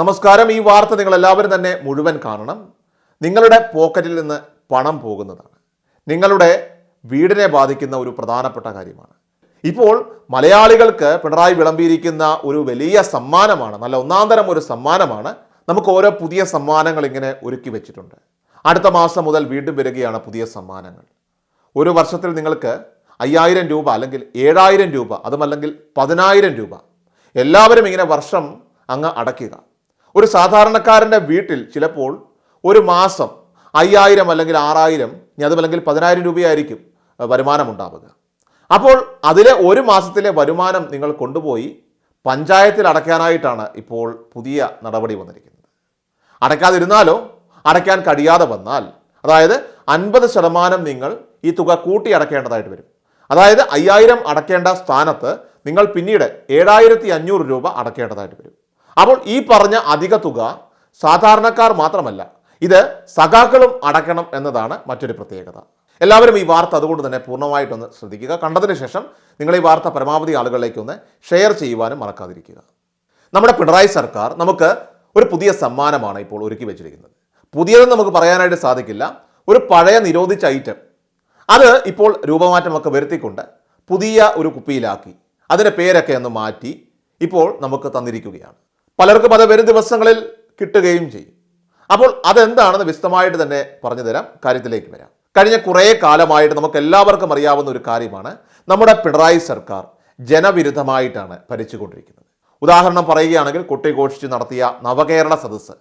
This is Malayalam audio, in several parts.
നമസ്കാരം. ഈ വാർത്ത നിങ്ങൾ എല്ലാവരും തന്നെ മുഴുവൻ കാണണം. നിങ്ങളുടെ പോക്കറ്റിൽ നിന്ന് പണം പോകുന്നതാണ്. നിങ്ങളുടെ വീടിനെ ബാധിക്കുന്ന ഒരു പ്രധാനപ്പെട്ട കാര്യമാണ്. ഇപ്പോൾ മലയാളികൾക്ക് പിണറായി വിളമ്പിയിരിക്കുന്ന ഒരു വലിയ സമ്മാനമാണ് നല്ല ഒന്നാന്തരം ഒരു സമ്മാനമാണ് നമുക്ക് ഓരോ പുതിയ സമ്മാനങ്ങൾ ഇങ്ങനെ ഒരുക്കി വെച്ചിട്ടുണ്ട്. അടുത്ത മാസം മുതൽ വീണ്ടും വരികയാണ് പുതിയ സമ്മാനങ്ങൾ. ഒരു വർഷത്തിൽ നിങ്ങൾക്ക് അയ്യായിരം രൂപ അല്ലെങ്കിൽ ഏഴായിരം രൂപ അതുമല്ലെങ്കിൽ പതിനായിരം രൂപ എല്ലാവരും ഇങ്ങനെ വർഷം അങ്ങ് അടയ്ക്കുക. ഒരു സാധാരണക്കാരന്റെ വീട്ടിൽ ചിലപ്പോൾ ഒരു മാസം അയ്യായിരം അല്ലെങ്കിൽ ആറായിരം അതുമല്ലെങ്കിൽ പതിനായിരം രൂപയായിരിക്കും വരുമാനം ഉണ്ടാവുക. അപ്പോൾ അതിലെ ഒരു മാസത്തിലെ വരുമാനം നിങ്ങൾ കൊണ്ടുപോയി പഞ്ചായത്തിൽ അടയ്ക്കാനായിട്ടാണ് ഇപ്പോൾ പുതിയ നടപടി വന്നിരിക്കുന്നത്. അടയ്ക്കാതിരുന്നാലോ? അടയ്ക്കാൻ കഴിയാതെ വന്നാൽ അതായത് അൻപത് ശതമാനം നിങ്ങൾ ഈ തുക കൂട്ടി അടയ്ക്കേണ്ടതായിട്ട് വരും. അതായത് അയ്യായിരം അടയ്ക്കേണ്ട സ്ഥാനത്ത് നിങ്ങൾ പിന്നീട് ഏഴായിരത്തി അഞ്ഞൂറ് രൂപ അടയ്ക്കേണ്ടതായിട്ട് വരും. അപ്പോൾ ഈ പറഞ്ഞ അധിക തുക സാധാരണക്കാർ മാത്രമല്ല ഇത് സഖാക്കളും അടക്കണം എന്നതാണ് മറ്റൊരു പ്രത്യേകത. എല്ലാവരും ഈ വാർത്ത അതുകൊണ്ട് തന്നെ പൂർണമായിട്ടൊന്ന് ശ്രദ്ധിക്കുക. കണ്ടതിന് ശേഷം നിങ്ങൾ ഈ വാർത്ത പരമാവധി ആളുകളിലേക്ക് ഒന്ന് ഷെയർ ചെയ്യുവാനും മറക്കാതിരിക്കുക. നമ്മുടെ പിണറായി സർക്കാർ നമുക്ക് ഒരു പുതിയ സമ്മാനമാണ് ഇപ്പോൾ ഒരുക്കി വെച്ചിരിക്കുന്നത്. പുതിയതെന്ന് നമുക്ക് പറയാനായിട്ട് സാധിക്കില്ല. ഒരു പഴയ നിരോധിച്ച ഐറ്റം അത് ഇപ്പോൾ രൂപമാറ്റമൊക്കെ വരുത്തിക്കൊണ്ട് പുതിയ ഒരു കുപ്പിയിലാക്കി അതിന്റെ പേരൊക്കെ ഒന്ന് മാറ്റി ഇപ്പോൾ നമുക്ക് തന്നിരിക്കുകയാണ്. പലർക്കും അത് വരും ദിവസങ്ങളിൽ കിട്ടുകയും ചെയ്യും. അപ്പോൾ അതെന്താണെന്ന് വിശദമായിട്ട് തന്നെ പറഞ്ഞു തരാം. കാര്യത്തിലേക്ക് വരാം. കഴിഞ്ഞ കുറേ കാലമായിട്ട് നമുക്ക് എല്ലാവർക്കും അറിയാവുന്ന ഒരു കാര്യമാണ്. നമ്മുടെ പിണറായി സർക്കാർ ജനവിരുദ്ധമായിട്ടാണ് ഭരിച്ചുകൊണ്ടിരിക്കുന്നത്. ഉദാഹരണം പറയുകയാണെങ്കിൽ കൊട്ടിഘോഷിച്ച് നടത്തിയ നവകേരള സദസ്സ്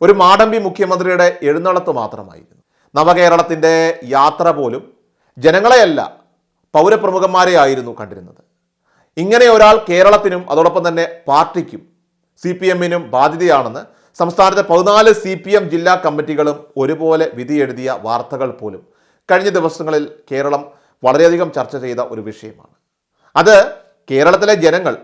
ഒരു മാടമ്പി മുഖ്യമന്ത്രിയുടെ എഴുന്നള്ളത്ത് മാത്രമായിരുന്നു. നവകേരളത്തിന്റെ യാത്ര പോലും ജനങ്ങളെയല്ല പൗരപ്രമുഖന്മാരെ ആയിരുന്നു കണ്ടിരുന്നത്. ഇങ്ങനെ ഒരാൾ കേരളത്തിനും അതോടൊപ്പം തന്നെ പാർട്ടിക്കും സി പി എമ്മിനും ബാധ്യതയാണെന്ന് സംസ്ഥാനത്തെ പതിനാല് സി പി എം ജില്ലാ കമ്മിറ്റികളും ഒരുപോലെ വിധിയെഴുതിയ വാർത്തകൾ പോലും കഴിഞ്ഞ ദിവസങ്ങളിൽ കേരളം വളരെയധികം ചർച്ച ചെയ്ത ഒരു വിഷയമാണ്. അത് കേരളത്തിലെ ജനങ്ങൾ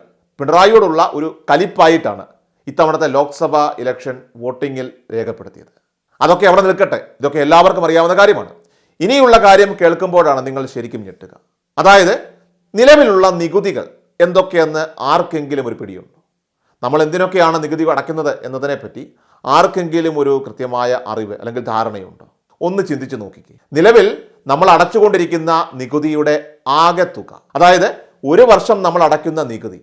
പിണറായിയോടുള്ള ഒരു കലിപ്പായിട്ടാണ് ഇത്തവണത്തെ ലോക്സഭാ ഇലക്ഷൻ വോട്ടിങ്ങിൽ രേഖപ്പെടുത്തിയത്. അതൊക്കെ അവിടെ നിൽക്കട്ടെ. ഇതൊക്കെ എല്ലാവർക്കും അറിയാവുന്ന കാര്യമാണ്. ഇനിയുള്ള കാര്യം കേൾക്കുമ്പോഴാണ് നിങ്ങൾ ശരിക്കും ഞെട്ടുക. അതായത് നിലവിലുള്ള നികുതികൾ എന്തൊക്കെയെന്ന് ആർക്കെങ്കിലും ഒരു പിടിയുണ്ടോ? നമ്മൾ എന്തിനൊക്കെയാണ് നികുതി അടയ്ക്കുന്നത് എന്നതിനെപ്പറ്റി ആർക്കെങ്കിലും ഒരു കൃത്യമായ അറിവ് അല്ലെങ്കിൽ ധാരണയുണ്ടോ? ഒന്ന് ചിന്തിച്ചു നോക്കിക്കേ. നിലവിൽ നമ്മൾ അടച്ചുകൊണ്ടിരിക്കുന്ന നികുതിയുടെ ആകെ തുക അതായത് ഒരു വർഷം നമ്മൾ അടയ്ക്കുന്ന നികുതി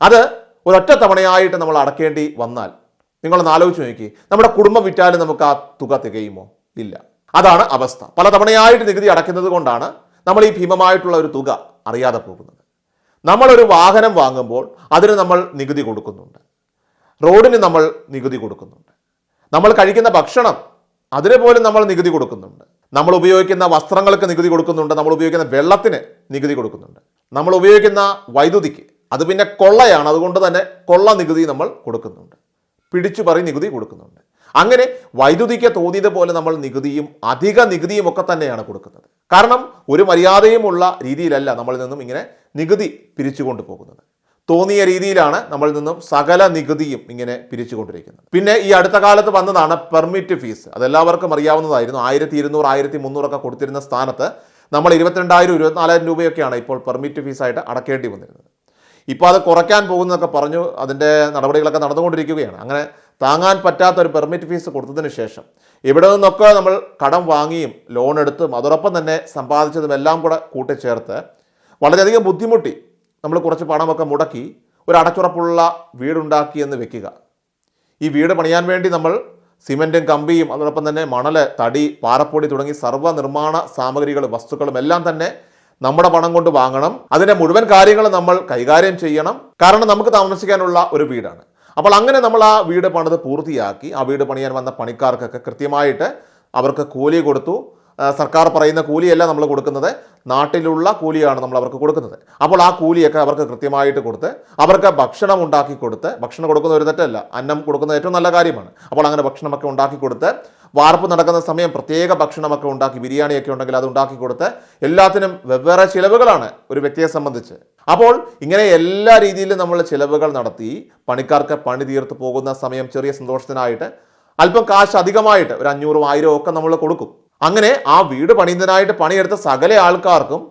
അത് ഒരൊറ്റ തവണയായിട്ട് നമ്മൾ അടക്കേണ്ടി വന്നാൽ നിങ്ങളൊന്ന് ആലോചിച്ച് നോക്കി നമ്മുടെ കുടുംബം വിറ്റാലും നമുക്ക് ആ തുക തികയുമോ? ഇല്ല. അതാണ് അവസ്ഥ. പല തവണയായിട്ട് നികുതി അടയ്ക്കുന്നത് കൊണ്ടാണ് നമ്മൾ ഈ ഭീമമായിട്ടുള്ള ഒരു തുക അറിയാതെ പോകുന്നത്. നമ്മളൊരു വാഹനം വാങ്ങുമ്പോൾ അതിന് നമ്മൾ നികുതി കൊടുക്കുന്നുണ്ട്. റോഡിന് നമ്മൾ നികുതി കൊടുക്കുന്നുണ്ട്. നമ്മൾ കഴിക്കുന്ന ഭക്ഷണം അതിന് പോലും നമ്മൾ നികുതി കൊടുക്കുന്നുണ്ട്. നമ്മൾ ഉപയോഗിക്കുന്ന വസ്ത്രങ്ങൾക്ക് നികുതി കൊടുക്കുന്നുണ്ട്. നമ്മൾ ഉപയോഗിക്കുന്ന വെള്ളത്തിന് നികുതി കൊടുക്കുന്നുണ്ട്. നമ്മൾ ഉപയോഗിക്കുന്ന വൈദ്യുതിക്ക് അത് പിന്നെ കൊള്ളയാണ്. അതുകൊണ്ട് തന്നെ കൊള്ള നികുതി നമ്മൾ കൊടുക്കുന്നുണ്ട്. പിടിച്ചു പറി നികുതി കൊടുക്കുന്നുണ്ട്. അങ്ങനെ വൈദ്യുതിക്ക് തോന്നിയതുപോലെ നമ്മൾ നികുതിയും അധിക നികുതിയും ഒക്കെ തന്നെയാണ് കൊടുക്കുന്നത്. കാരണം ഒരു മര്യാദയുമുള്ള രീതിയിലല്ല നമ്മളിൽ നിന്നും ഇങ്ങനെ നികുതി പിരിച്ചുകൊണ്ട് പോകുന്നത്. തോന്നിയ രീതിയിലാണ് നമ്മളിൽ നിന്നും സകല നികുതിയും ഇങ്ങനെ പിരിച്ചുകൊണ്ടിരിക്കുന്നത്. പിന്നെ ഈ അടുത്ത കാലത്ത് വന്നതാണ് പെർമിറ്റ് ഫീസ്. അതെല്ലാവർക്കും അറിയാവുന്നതായിരുന്നു. ആയിരത്തി ഇരുന്നൂറ് ആയിരത്തി മുന്നൂറൊക്കെ കൊടുത്തിരുന്ന സ്ഥാനത്ത് നമ്മൾ ഇരുപത്തിരണ്ടായിരം ഇരുപത്തിനാലായിരം രൂപയൊക്കെയാണ് ഇപ്പോൾ പെർമിറ്റ് ഫീസായിട്ട് അടക്കേണ്ടി വന്നിരുന്നത്. ഇപ്പോൾ അത് കുറയ്ക്കാൻ പോകുന്നതൊക്കെ പറഞ്ഞു അതിന്റെ നടപടികളൊക്കെ നടന്നുകൊണ്ടിരിക്കുകയാണ്. അങ്ങനെ താങ്ങാൻ പറ്റാത്ത ഒരു പെർമിറ്റ് ഫീസ് കൊടുത്തതിന് ശേഷം ഇവിടെ നിന്നൊക്കെ നമ്മൾ കടം വാങ്ങിയും ലോൺ എടുത്തും അതോടൊപ്പം തന്നെ സമ്പാദിച്ചതും എല്ലാം കൂടെ കൂട്ടിച്ചേർത്ത് വളരെയധികം ബുദ്ധിമുട്ടി നമ്മൾ കുറച്ച് പണമൊക്കെ മുടക്കി ഒരു അടച്ചുറപ്പുള്ള വീടുണ്ടാക്കി എന്ന് വെക്കുക. ഈ വീട് പണിയാൻ വേണ്ടി നമ്മൾ സിമെന്റും കമ്പിയും അതോടൊപ്പം തന്നെ മണൽ തടി പാറപ്പൊടി തുടങ്ങി സർവ നിർമ്മാണ സാമഗ്രികളും വസ്തുക്കളും എല്ലാം തന്നെ നമ്മുടെ പണം കൊണ്ട് വാങ്ങണം. അതിന്റെ മുഴുവൻ കാര്യങ്ങളും നമ്മൾ കൈകാര്യം ചെയ്യണം. കാരണം നമുക്ക് താമസിക്കാനുള്ള ഒരു വീടാണ്. അപ്പോൾ അങ്ങനെ നമ്മൾ ആ വീട് പണിത് പൂർത്തിയാക്കി. ആ വീട് പണിയാൻ വന്ന പണിക്കാർക്കൊക്കെ കൃത്യമായിട്ട് അവർക്ക് കൂലി കൊടുത്തു. സർക്കാർ പറയുന്ന കൂലിയല്ല നമ്മൾ കൊടുക്കുന്നത്. നാട്ടിലുള്ള കൂലിയാണ് നമ്മൾ അവർക്ക് കൊടുക്കുന്നത്. അപ്പോൾ ആ കൂലിയൊക്കെ അവർക്ക് കൃത്യമായിട്ട് കൊടുത്ത് അവർക്ക് ഭക്ഷണം ഉണ്ടാക്കി കൊടുത്ത് ഭക്ഷണം കൊടുക്കുന്ന ഒരു തെറ്റല്ല അന്നം കൊടുക്കുന്ന ഏറ്റവും നല്ല കാര്യമാണ്. അപ്പോൾ അങ്ങനെ ഭക്ഷണമൊക്കെ ഉണ്ടാക്കി കൊടുത്ത് വാർപ്പ് നടക്കുന്ന സമയം പ്രത്യേക ഭക്ഷണമൊക്കെ ഉണ്ടാക്കി ബിരിയാണിയൊക്കെ ഉണ്ടെങ്കിൽ അത് ഉണ്ടാക്കി കൊടുത്ത് എല്ലാത്തിനും വെവ്വേറെ ചിലവുകളാണ് ഒരു വ്യക്തിയെ സംബന്ധിച്ച്. അപ്പോൾ ഇങ്ങനെ എല്ലാ രീതിയിലും നമ്മൾ ചിലവുകൾ നടത്തി പണിക്കാർക്ക് പണി തീർത്ത് പോകുന്ന സമയം ചെറിയ സന്തോഷത്തിനായിട്ട് അല്പം കാശ് അധികമായിട്ട് ഒരു അഞ്ഞൂറും ആയിരവും ഒക്കെ നമ്മൾ കൊടുക്കും. അങ്ങനെ ആ വീട് പണിയുന്നതിനായിട്ട് പണിയെടുത്ത സകല ആൾക്കാർക്കും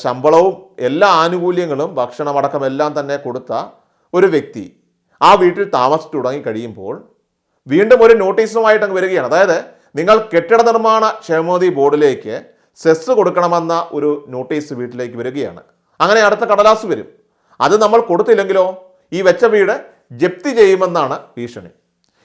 ശമ്പളവും എല്ലാ ആനുകൂല്യങ്ങളും ഭക്ഷണമടക്കം എല്ലാം തന്നെ കൊടുത്ത ഒരു വ്യക്തി ആ വീട്ടിൽ താമസിച്ചു തുടങ്ങി കഴിയുമ്പോൾ വീണ്ടും ഒരു നോട്ടീസുമായിട്ട് അങ്ങ് വരികയാണ്. അതായത് നിങ്ങൾ കെട്ടിട നിർമ്മാണ ക്ഷേമോദി ബോർഡിലേക്ക് സെസ് കൊടുക്കണമെന്ന ഒരു നോട്ടീസ് വീട്ടിലേക്ക് വരികയാണ്. അങ്ങനെ അടുത്ത കടലാസ് വരും. അത് നമ്മൾ കൊടുത്തില്ലെങ്കിലോ? ഈ വെച്ച വീട് ജപ്തി ചെയ്യുമെന്നാണ് ഭീഷണി.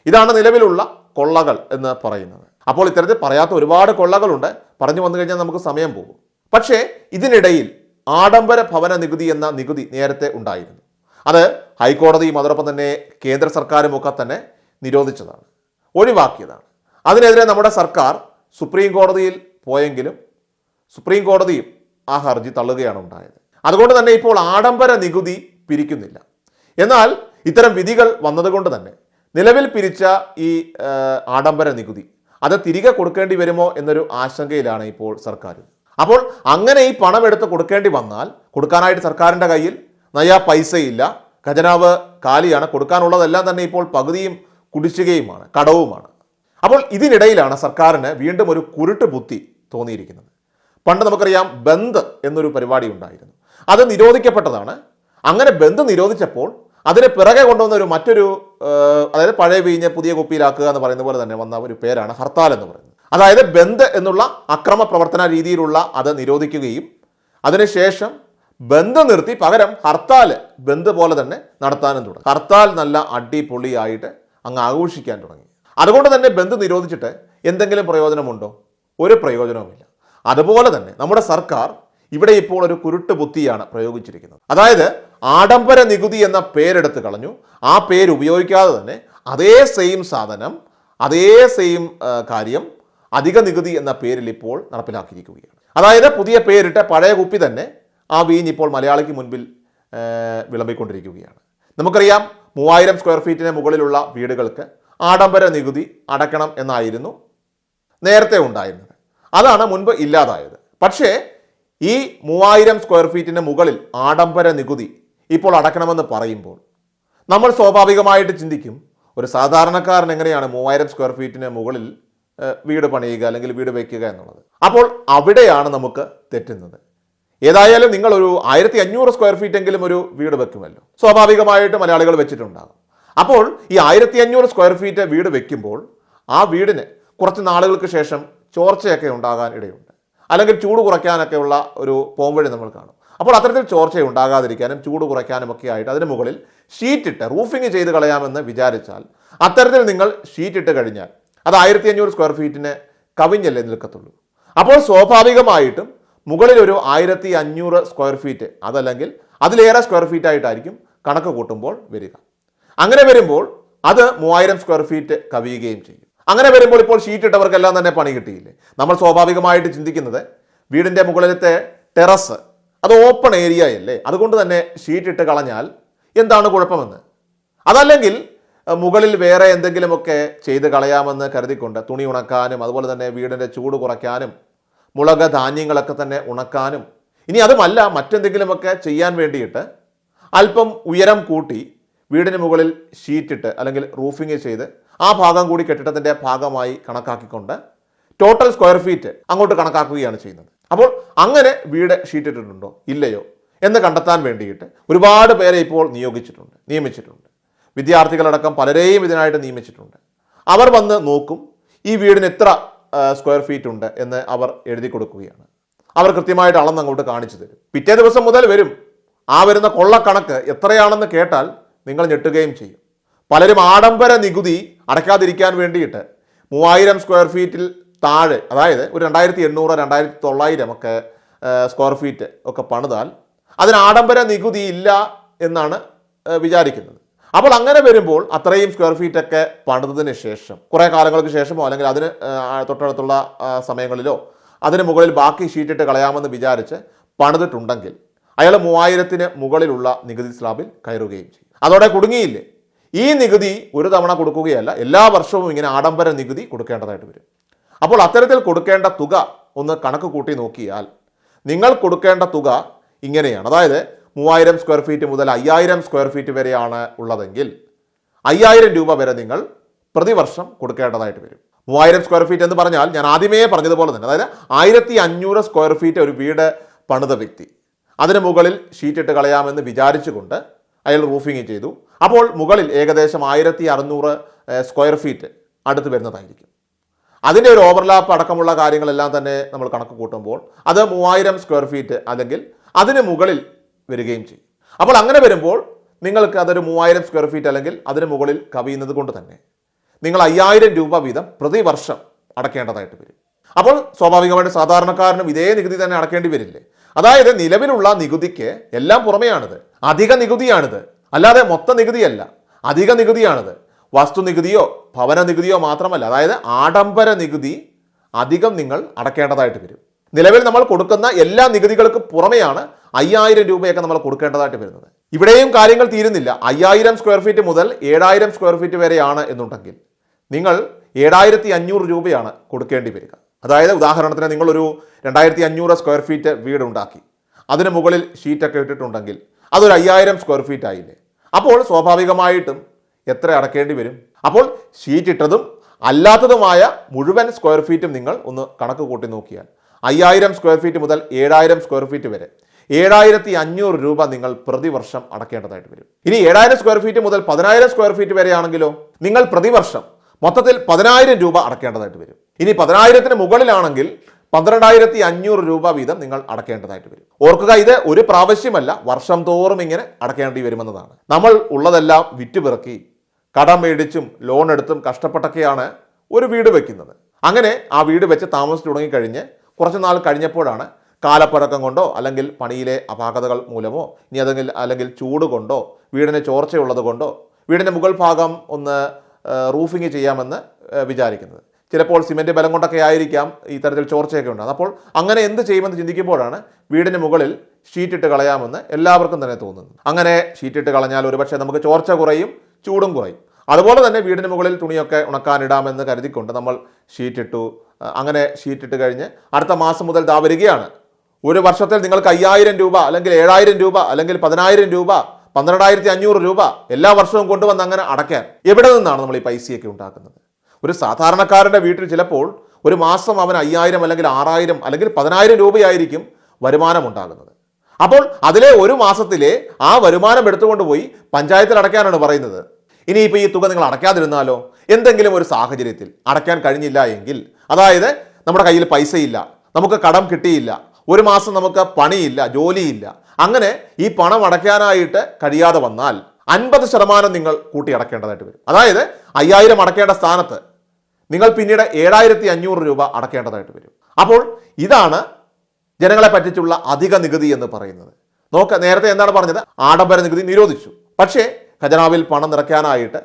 ഇതാണ് നിലവിലുള്ള കൊള്ളകൾ എന്ന് പറയുന്നത്. അപ്പോൾ ഇത്തരത്തിൽ പറയാത്ത ഒരുപാട് കൊള്ളകളുണ്ട്. പറഞ്ഞു വന്നു കഴിഞ്ഞാൽ നമുക്ക് സമയം പോകും. പക്ഷേ ഇതിനിടയിൽ ആഡംബര ഭവന നികുതി എന്ന നികുതി നേരത്തെ ഉണ്ടായിരുന്നു. അത് ഹൈക്കോടതിയും അതോടൊപ്പം തന്നെ കേന്ദ്ര സർക്കാരും ഒക്കെ തന്നെ നിരോധിച്ചതാണ് ഒഴിവാക്കിയതാണ്. അതിനെതിരെ നമ്മുടെ സർക്കാർ സുപ്രീം കോടതിയിൽ പോയെങ്കിലും സുപ്രീം കോടതിയും ആ ഹർജി തള്ളുകയാണ് ഉണ്ടായത്. അതുകൊണ്ട് തന്നെ ഇപ്പോൾ ആഡംബര നികുതി പിരിക്കുന്നില്ല. എന്നാൽ ഇത്തരം വിധികൾ വന്നതുകൊണ്ട് തന്നെ നിലവിൽ പിരിച്ച ഈ ആഡംബര നികുതി അത് തിരികെ കൊടുക്കേണ്ടി വരുമോ എന്നൊരു ആശങ്കയിലാണ് ഇപ്പോൾ സർക്കാർ അപ്പോൾ അങ്ങനെ ഈ പണം എടുത്ത് കൊടുക്കേണ്ടി വന്നാൽ കൊടുക്കാനായിട്ട് സർക്കാരിന്റെ കയ്യിൽ നയാ പൈസയില്ല ഖജനാവ് കാലിയാണ്. കൊടുക്കാനുള്ളതെല്ലാം തന്നെ ഇപ്പോൾ പകുതിയും കുടിശ്ശികയുമാണ് കടവുമാണ്. അപ്പോൾ ഇതിനിടയിലാണ് സർക്കാരിന് വീണ്ടും ഒരു കുരുട്ട് ബുദ്ധി തോന്നിയിരിക്കുന്നത്. പണ്ട് നമുക്കറിയാം ബന്ദ് എന്നൊരു പരിപാടി ഉണ്ടായിരുന്നു. അത് നിരോധിക്കപ്പെട്ടതാണ്. അങ്ങനെ ബന്ദ് നിരോധിച്ചപ്പോൾ അതിന് പിറകെ കൊണ്ടുവന്ന ഒരു മറ്റൊരു അതായത് പഴയ വീഞ്ഞ് പുതിയ കുപ്പിയിലാക്കുക എന്ന് പറയുന്ന പോലെ തന്നെ വന്ന ഒരു പേരാണ് ഹർത്താൽ എന്ന് പറയുന്നത്. അതായത് ബന്ദ് എന്നുള്ള അക്രമ പ്രവർത്തന രീതിയിലുള്ള അത് നിരോധിക്കുകയും അതിനുശേഷം ബന്ദ് നിർത്തി പകരം ഹർത്താൽ ബന്ദ് പോലെ തന്നെ നടത്താനും തുടങ്ങി. ഹർത്താൽ നല്ല അടിപൊളിയായിട്ട് അങ്ങ് ആഘോഷിക്കാൻ തുടങ്ങി. അതുകൊണ്ട് തന്നെ ബന്ധു നിരോധിച്ചിട്ട് എന്തെങ്കിലും പ്രയോജനമുണ്ടോ? ഒരു പ്രയോജനവുമില്ല. അതുപോലെ തന്നെ നമ്മുടെ സർക്കാർ ഇവിടെ ഇപ്പോൾ ഒരു കുരുട്ട് ബുദ്ധിയാണ് പ്രയോഗിച്ചിരിക്കുന്നത്. അതായത് ആഡംബര നികുതി എന്ന പേരെടുത്ത് കളഞ്ഞു. ആ പേര് ഉപയോഗിക്കാതെ തന്നെ അതേ സെയിം സാധനം അതേ സെയിം കാര്യം അധിക നികുതി എന്ന പേരിൽ ഇപ്പോൾ നടപ്പിലാക്കിയിരിക്കുകയാണ്. അതായത് പുതിയ പേരിട്ട പഴയ കുപ്പി തന്നെ ആ വീഞ്ഞ് ഇപ്പോൾ മലയാളിക്ക് മുൻപിൽ വിളമ്പിക്കൊണ്ടിരിക്കുകയാണ്. നമുക്കറിയാം മൂവായിരം സ്ക്വയർ ഫീറ്റിന് മുകളിലുള്ള വീടുകൾക്ക് ആഡംബര നികുതി അടക്കണം എന്നായിരുന്നു നേരത്തെ ഉണ്ടായിരുന്നത്. അതാണ് മുൻപ് ഇല്ലാതായത്. പക്ഷേ ഈ മൂവായിരം സ്ക്വയർ ഫീറ്റിന് മുകളിൽ ആഡംബര നികുതി ഇപ്പോൾ അടക്കണമെന്ന് പറയുമ്പോൾ നമ്മൾ സ്വാഭാവികമായിട്ട് ചിന്തിക്കും ഒരു സാധാരണക്കാരൻ എങ്ങനെയാണ് മൂവായിരം സ്ക്വയർ ഫീറ്റിന് മുകളിൽ വീട് പണിയുക അല്ലെങ്കിൽ വീട് വയ്ക്കുക എന്നുള്ളത്? അപ്പോൾ അവിടെയാണ് നമുക്ക് തെറ്റുന്നത്. ഏതായാലും നിങ്ങൾ ഒരു ആയിരത്തി അഞ്ഞൂറ് സ്ക്വയർ ഫീറ്റ് എങ്കിലും ഒരു വീട് വെക്കുമല്ലോ. സ്വാഭാവികമായിട്ട് മലയാളികൾ വെച്ചിട്ടുണ്ടാകും. അപ്പോൾ ഈ ആയിരത്തി അഞ്ഞൂറ് സ്ക്വയർ ഫീറ്റ് വീട് വെക്കുമ്പോൾ ആ വീടിന് കുറച്ച് നാളുകൾക്ക് ശേഷം ചോർച്ചയൊക്കെ ഉണ്ടാകാൻ ഇടയുണ്ട്. അല്ലെങ്കിൽ ചൂട് കുറയ്ക്കാനൊക്കെയുള്ള ഒരു പോംവഴി നമ്മൾ കാണും. അപ്പോൾ അത്തരത്തിൽ ചോർച്ച ഉണ്ടാകാതിരിക്കാനും ചൂട് കുറയ്ക്കാനും ഒക്കെ ആയിട്ട് അതിന് മുകളിൽ ഷീറ്റിട്ട് റൂഫിങ് ചെയ്ത് കളയാമെന്ന് വിചാരിച്ചാൽ അത്തരത്തിൽ നിങ്ങൾ ഷീറ്റിട്ട് കഴിഞ്ഞാൽ അത് ആയിരത്തി അഞ്ഞൂറ് സ്ക്വയർ ഫീറ്റിന് കവിഞ്ഞല്ലേ നിൽക്കത്തുള്ളൂ. അപ്പോൾ സ്വാഭാവികമായിട്ടും മുകളിൽ ഒരു ആയിരത്തി അഞ്ഞൂറ് സ്ക്വയർ ഫീറ്റ് അതല്ലെങ്കിൽ അതിലേറെ സ്ക്വയർ ഫീറ്റ് ആയിട്ടായിരിക്കും കണക്ക് കൂട്ടുമ്പോൾ വരിക. അങ്ങനെ വരുമ്പോൾ അത് മൂവായിരം സ്ക്വയർ ഫീറ്റ് കവിയുകയും ചെയ്യും. അങ്ങനെ വരുമ്പോൾ ഇപ്പോൾ ഷീറ്റ് ഇട്ടവർക്കെല്ലാം തന്നെ പണി കിട്ടിയില്ലേ? നമ്മൾ സ്വാഭാവികമായിട്ട് ചിന്തിക്കുന്നത് വീടിന്റെ മുകളിലത്തെ ടെറസ് അത് ഓപ്പൺ ഏരിയ അല്ലേ? അതുകൊണ്ട് തന്നെ ഷീറ്റ് ഇട്ട് കളഞ്ഞാൽ എന്താണ് കുഴപ്പമെന്ന്? അതല്ലെങ്കിൽ മുകളിൽ വേറെ എന്തെങ്കിലുമൊക്കെ ചെയ്ത് കളയാമെന്ന് കരുതിക്കൊണ്ട് തുണി ഉണക്കാനും അതുപോലെ തന്നെ വീടിന്റെ ചൂട് കുറയ്ക്കാനും മുളക് ധാന്യങ്ങളൊക്കെ തന്നെ ഉണക്കാനും. ഇനി അതുമല്ല മറ്റെന്തെങ്കിലുമൊക്കെ ചെയ്യാൻ വേണ്ടിയിട്ട് അല്പം ഉയരം കൂട്ടി വീടിന് മുകളിൽ ഷീറ്റിട്ട് അല്ലെങ്കിൽ റൂഫിങ് ചെയ്ത് ആ ഭാഗം കൂടി കെട്ടിടത്തിന്റെ ഭാഗമായി കണക്കാക്കിക്കൊണ്ട് ടോട്ടൽ സ്ക്വയർ ഫീറ്റ് അങ്ങോട്ട് കണക്കാക്കുകയാണ് ചെയ്യുന്നത്. അപ്പോൾ അങ്ങനെ വീട് ഷീറ്റിട്ടിട്ടുണ്ടോ? ഇല്ലയോ? എന്ന് കണ്ടെത്താൻ വേണ്ടിയിട്ട് ഒരുപാട് പേരെ ഇപ്പോൾ നിയോഗിച്ചിട്ടുണ്ട് നിയമിച്ചിട്ടുണ്ട്. വിദ്യാർത്ഥികളടക്കം പലരെയും ഇതിനായിട്ട് നിയമിച്ചിട്ടുണ്ട്. അവർ വന്ന് നോക്കും ഈ വീടിന് എത്ര സ്ക്വയർ ഫീറ്റ് ഉണ്ട് എന്ന് അവർ എഴുതി കൊടുക്കുകയാണ്. അവർ കൃത്യമായിട്ട് അളന്ന് അങ്ങോട്ട് കാണിച്ചു തരും. പിറ്റേ ദിവസം മുതൽ വരും. ആ വരുന്ന കൊള്ളക്കണക്ക് എത്രയാണെന്ന് കേട്ടാൽ നിങ്ങൾ ഞെട്ടുകയും ചെയ്യും. പലരും ആഡംബര നികുതി അടയ്ക്കാതിരിക്കാൻ വേണ്ടിയിട്ട് മൂവായിരം സ്ക്വയർ ഫീറ്റിൽ താഴെ അതായത് ഒരു രണ്ടായിരത്തി എണ്ണൂറ് രണ്ടായിരത്തി തൊള്ളായിരം ഒക്കെ സ്ക്വയർ ഫീറ്റ് ഒക്കെ പണിതാൽ അതിന് ആഡംബര നികുതി ഇല്ല എന്നാണ് വിചാരിക്കുന്നത്. അപ്പോൾ അങ്ങനെ വരുമ്പോൾ അത്രയും സ്ക്വയർ ഫീറ്റ് ഒക്കെ പണിതതിന് ശേഷം കുറേ കാലങ്ങൾക്ക് ശേഷമോ അല്ലെങ്കിൽ അതിന് തൊട്ടടുത്തുള്ള സമയങ്ങളിലോ അതിന് മുകളിൽ ബാക്കി ഷീറ്റിട്ട് കളയാമെന്ന് വിചാരിച്ച് പണിതിട്ടുണ്ടെങ്കിൽ അയാൾ മൂവായിരത്തിന് മുകളിലുള്ള നികുതി സ്ലാബിൽ കയറുകയും ചെയ്യും. അതോടെ കുടുങ്ങിയില്ലേ? ഈ നികുതി ഒരു തവണ കൊടുക്കുകയല്ല എല്ലാ വർഷവും ഇങ്ങനെ ആഡംബര നികുതി കൊടുക്കേണ്ടതായിട്ട് വരും. അപ്പോൾ അത്തരത്തിൽ കൊടുക്കേണ്ട തുക ഒന്ന് കണക്ക് കൂട്ടി നോക്കിയാൽ നിങ്ങൾ കൊടുക്കേണ്ട തുക ഇങ്ങനെയാണ്. അതായത് മൂവായിരം സ്ക്വയർ ഫീറ്റ് മുതൽ അയ്യായിരം സ്ക്വയർ ഫീറ്റ് വരെയാണ് ഉള്ളതെങ്കിൽ അയ്യായിരം രൂപ വരെ നിങ്ങൾ പ്രതിവർഷം കൊടുക്കേണ്ടതായിട്ട് വരും. മൂവായിരം സ്ക്വയർ ഫീറ്റ് എന്ന് പറഞ്ഞാൽ ഞാൻ ആദ്യമേ പറഞ്ഞതുപോലെ തന്നെ അതായത് ആയിരത്തി അഞ്ഞൂറ് സ്ക്വയർ ഫീറ്റ് ഒരു വീട് പണിത വ്യക്തി. അതിന് മുകളിൽ ഷീറ്റ് ഇട്ട് കളയാമെന്ന് വിചാരിച്ചുകൊണ്ട് അയാൾ റൂഫിങ് ചെയ്തു. അപ്പോൾ മുകളിൽ ഏകദേശം ആയിരത്തി അറുന്നൂറ് സ്ക്വയർ ഫീറ്റ് അടുത്ത് വരുന്നതായിരിക്കും. അതിന്റെ ഒരു ഓവർലാപ്പ് അടക്കമുള്ള കാര്യങ്ങളെല്ലാം തന്നെ നമ്മൾ കണക്ക് കൂട്ടുമ്പോൾ അത് മൂവായിരം സ്ക്വയർ ഫീറ്റ് അല്ലെങ്കിൽ അതിന് മുകളിൽ വരികയും ചെയ്യും. അപ്പോൾ അങ്ങനെ വരുമ്പോൾ നിങ്ങൾക്ക് അതൊരു മൂവായിരം സ്ക്വയർ ഫീറ്റ് അല്ലെങ്കിൽ അതിന് മുകളിൽ കവിയുന്നത് കൊണ്ട് തന്നെ നിങ്ങൾ അയ്യായിരം രൂപ വീതം പ്രതിവർഷം അടക്കേണ്ടതായിട്ട് വരും. അപ്പോൾ സ്വാഭാവികമായിട്ട് സാധാരണക്കാരനും ഇതേ നികുതി തന്നെ അടക്കേണ്ടി വരില്ലേ? അതായത് നിലവിലുള്ള നികുതിക്ക് എല്ലാം പുറമെയാണിത്. അധിക നികുതിയാണിത്. അല്ലാതെ മൊത്ത നികുതിയല്ല. അധിക നികുതിയാണിത്. വസ്തു നികുതിയോ ഭവന നികുതിയോ മാത്രമല്ല. അതായത് ആഡംബര നികുതി അധികം നിങ്ങൾ അടക്കേണ്ടതായിട്ട് വരും. നിലവിൽ നമ്മൾ കൊടുക്കുന്ന എല്ലാ നികുതികൾക്കും പുറമെയാണ് അയ്യായിരം രൂപയൊക്കെ നമ്മൾ കൊടുക്കേണ്ടതായിട്ട് വരുന്നത്. ഇവിടെയും കാര്യങ്ങൾ തീരുന്നില്ല. അയ്യായിരം സ്ക്വയർ ഫീറ്റ് മുതൽ ഏഴായിരം സ്ക്വയർ ഫീറ്റ് വരെയാണ് എന്നുണ്ടെങ്കിൽ നിങ്ങൾ ഏഴായിരത്തി അഞ്ഞൂറ് രൂപയാണ് കൊടുക്കേണ്ടി വരിക. അതായത് ഉദാഹരണത്തിന് നിങ്ങളൊരു രണ്ടായിരത്തി അഞ്ഞൂറ് സ്ക്വയർ ഫീറ്റ് വീട് ഉണ്ടാക്കി അതിന് മുകളിൽ ഷീറ്റൊക്കെ ഇട്ടിട്ടുണ്ടെങ്കിൽ അതൊരു അയ്യായിരം സ്ക്വയർ ഫീറ്റ് ആയില്ലേ? അപ്പോൾ സ്വാഭാവികമായിട്ടും എത്ര അടക്കേണ്ടി വരും? അപ്പോൾ ഷീറ്റ് ഇട്ടതും അല്ലാത്തതുമായ മുഴുവൻ സ്ക്വയർ ഫീറ്റും നിങ്ങൾ ഒന്ന് കണക്ക് കൂട്ടി നോക്കിയാൽ അയ്യായിരം സ്ക്വയർ ഫീറ്റ് മുതൽ ഏഴായിരം സ്ക്വയർ ഫീറ്റ് വരെ ഏഴായിരത്തി അഞ്ഞൂറ് രൂപ നിങ്ങൾ പ്രതിവർഷം അടക്കേണ്ടതായിട്ട് വരും. ഇനി ഏഴായിരം സ്ക്വയർ ഫീറ്റ് മുതൽ പതിനായിരം സ്ക്വയർ ഫീറ്റ് വരെയാണെങ്കിലോ നിങ്ങൾ പ്രതിവർഷം മൊത്തത്തിൽ പതിനായിരം രൂപ അടക്കേണ്ടതായിട്ട് വരും. ഇനി പതിനായിരത്തിന് മുകളിലാണെങ്കിൽ പന്ത്രണ്ടായിരത്തി അഞ്ഞൂറ് രൂപ വീതം നിങ്ങൾ അടക്കേണ്ടതായിട്ട് വരും. ഓർക്കുക ഇത് ഒരു പ്രാവശ്യമല്ല വർഷം തോറും ഇങ്ങനെ അടക്കേണ്ടി വരുമെന്നതാണ്. നമ്മൾ ഉള്ളതെല്ലാം വിറ്റുപിറക്കി കടം മേടിച്ചും ലോൺ എടുത്തും കഷ്ടപ്പെട്ടൊക്കെയാണ് ഒരു വീട് വയ്ക്കുന്നത് അങ്ങനെ ആ വീട് വെച്ച് താമസിച്ചു തുടങ്ങിക്കഴിഞ്ഞ് കുറച്ച് നാൾ കഴിഞ്ഞപ്പോഴാണ് കാലപ്പഴക്കം കൊണ്ടോ അല്ലെങ്കിൽ പണിയിലെ അപാകതകൾ മൂലമോ ഇനി അതെങ്കിൽ അല്ലെങ്കിൽ ചൂട് കൊണ്ടോ വീടിന് ചോർച്ചയുള്ളത് കൊണ്ടോ വീടിന്റെ മുകൾ ഭാഗം ഒന്ന് റൂഫിങ് ചെയ്യാമെന്ന് വിചാരിക്കുന്നത്. ചിലപ്പോൾ സിമെന്റ് ബലം കൊണ്ടൊക്കെ ആയിരിക്കാം ഇത്തരത്തിൽ തരത്തിൽ ചോർച്ചയൊക്കെ ഉണ്ടാകുന്നത് അപ്പോൾ അങ്ങനെ എന്ത് ചെയ്യുമെന്ന് ചിന്തിക്കുമ്പോഴാണ് വീടിന് മുകളിൽ ഷീറ്റ് ഇട്ട് കളയാമെന്ന് എല്ലാവർക്കും തന്നെ തോന്നുന്നത്. അങ്ങനെ ഷീറ്റ് ഇട്ട് കളഞ്ഞാൽ ഒരുപക്ഷെ നമുക്ക് ചോർച്ച കുറയും ചൂടും കുറയും. അതുപോലെ തന്നെ വീടിന് മുകളിൽ തുണിയൊക്കെ ഉണക്കാനിടാമെന്ന് കരുതിക്കൊണ്ട് നമ്മൾ ഷീറ്റിട്ടു അങ്ങനെ ഷീറ്റിട്ട് കഴിഞ്ഞ് അടുത്ത മാസം മുതൽ ദാ വരികയാണ്. ഒരു വർഷത്തിൽ നിങ്ങൾക്ക് അയ്യായിരം രൂപ അല്ലെങ്കിൽ ഏഴായിരം രൂപ അല്ലെങ്കിൽ പതിനായിരം രൂപ പന്ത്രണ്ടായിരത്തി അഞ്ഞൂറ് രൂപ എല്ലാ വർഷവും കൊണ്ടുവന്ന് അങ്ങനെ അടയ്ക്കാൻ എവിടെ നിന്നാണ് നമ്മൾ ഈ പൈസയൊക്കെ ഉണ്ടാക്കുന്നത്? ഒരു സാധാരണക്കാരന്റെ വീട്ടിൽ ചിലപ്പോൾ ഒരു മാസം അവൻ അയ്യായിരം അല്ലെങ്കിൽ ആറായിരം അല്ലെങ്കിൽ പതിനായിരം രൂപയായിരിക്കും വരുമാനം ഉണ്ടാകുന്നത്. അപ്പോൾ അതിലെ ഒരു മാസത്തിലെ ആ വരുമാനം എടുത്തുകൊണ്ട് പോയി പഞ്ചായത്തിൽ അടയ്ക്കാനാണ് പറയുന്നത്. ഇനിയിപ്പോൾ ഈ തുക നിങ്ങൾ അടയ്ക്കാതിരുന്നാലോ? എന്തെങ്കിലും ഒരു സാഹചര്യത്തിൽ അടയ്ക്കാൻ കഴിഞ്ഞില്ല എങ്കിൽ അതായത് നമ്മുടെ കയ്യിൽ പൈസയില്ല നമുക്ക് കടം കിട്ടിയില്ല ഒരു മാസം നമുക്ക് പണിയില്ല ജോലിയില്ല. അങ്ങനെ ഈ പണം അടയ്ക്കാനായിട്ട് കഴിയാതെ വന്നാൽ അൻപത് ശതമാനം നിങ്ങൾ കൂട്ടി അടക്കേണ്ടതായിട്ട് വരും. അതായത് അയ്യായിരം അടക്കേണ്ട സ്ഥാനത്ത് നിങ്ങൾ പിന്നീട് ഏഴായിരത്തി അഞ്ഞൂറ് രൂപ അടക്കേണ്ടതായിട്ട് വരും. അപ്പോൾ ഇതാണ് ജനങ്ങളെ പറ്റിച്ചുള്ള അധിക നികുതി എന്ന് പറയുന്നത്. നോക്ക നേരത്തെ എന്താണ് പറഞ്ഞത്? ആഡംബര നികുതി നിരോധിച്ചു. പക്ഷേ ഖജനാവിൽ പണം നിറയ്ക്കാനായിട്ട്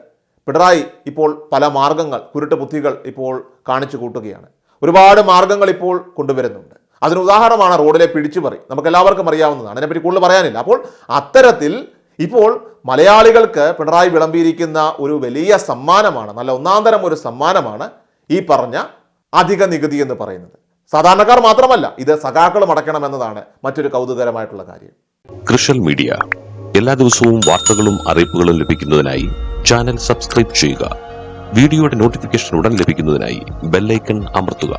പിണറായി ഇപ്പോൾ പല മാർഗങ്ങൾ കുരുട്ട് ബുദ്ധികൾ ഇപ്പോൾ കാണിച്ചു കൂട്ടുകയാണ്. ഒരുപാട് മാർഗങ്ങൾ ഇപ്പോൾ കൊണ്ടുവരുന്നുണ്ട്. അതിന് ഉദാഹരണമാണ് റോഡിലെ പിടിച്ചു പറി. നമുക്ക് എല്ലാവർക്കും അറിയാവുന്നതാണ്. അതിനെപ്പറ്റി കൂടുതൽ പറയാനില്ല. അപ്പോൾ അത്തരത്തിൽ ഇപ്പോൾ മലയാളികൾക്ക് പിണറായി വിളമ്പിയിരിക്കുന്ന ഒരു വലിയ സമ്മാനമാണ് നല്ല ഒന്നാന്തരം ഒരു സമ്മാനമാണ് ഈ പറഞ്ഞ അധിക നികുതി എന്ന് പറയുന്നത്. സാധാരണക്കാർ മാത്രമല്ല ഇത് സഖാക്കളും അടയ്ക്കണമെന്നതാണ് മറ്റൊരു കൗതുകരമായിട്ടുള്ള കാര്യം. കൃഷൽ മീഡിയ. എല്ലാ ദിവസവും വാർത്തകളും അറിയിപ്പുകളും ലഭിക്കുന്നതിനായി ചാനൽ സബ്സ്ക്രൈബ് ചെയ്യുക. വീഡിയോയുടെ നോട്ടിഫിക്കേഷൻ ഉടൻ ലഭിക്കുന്നതിനായി ബെല്ലൈക്കൺ അമർത്തുക.